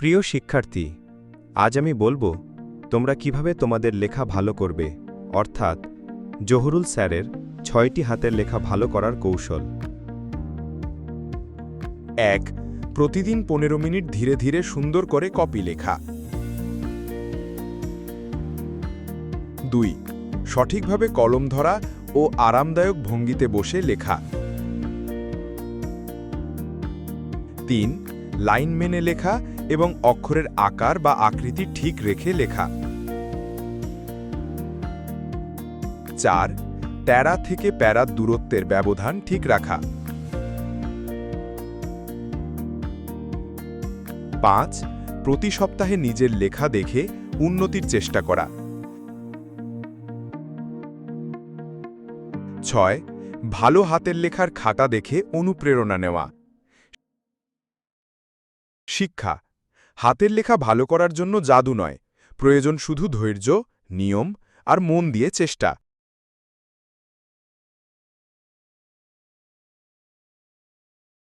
প্রিয় শিক্ষার্থী, আজ আমি বলব, তোমরা কীভাবে তোমাদের লেখা ভালো করবে, অর্থাৎ জহুরুল স্যারের ছয়টি হাতের লেখা ভালো করার কৌশল। এক, প্রতিদিন পনেরো মিনিট ধীরে ধীরে সুন্দর করে কপি লেখা। দুই, সঠিকভাবে কলম ধরা ও আরামদায়ক ভঙ্গিতে বসে লেখা। তিন, লাইন মেনে লেখা এবং অক্ষরের আকার বা আকৃতি ঠিক রেখে লেখা। চার ট্যারা থেকে প্যারা দূরত্বের ব্যবধান ঠিক রাখা। পাঁচ, প্রতি সপ্তাহে নিজের লেখা দেখে উন্নতির চেষ্টা করা। ছয়, ভালো হাতের লেখার খাতা দেখে অনুপ্রেরণা নেওয়া। শিক্ষা হাতের লেখা ভালো করার জন্য জাদু নয়। প্রয়োজন শুধু ধৈর্য, নিয়ম আর মন দিয়ে চেষ্টা।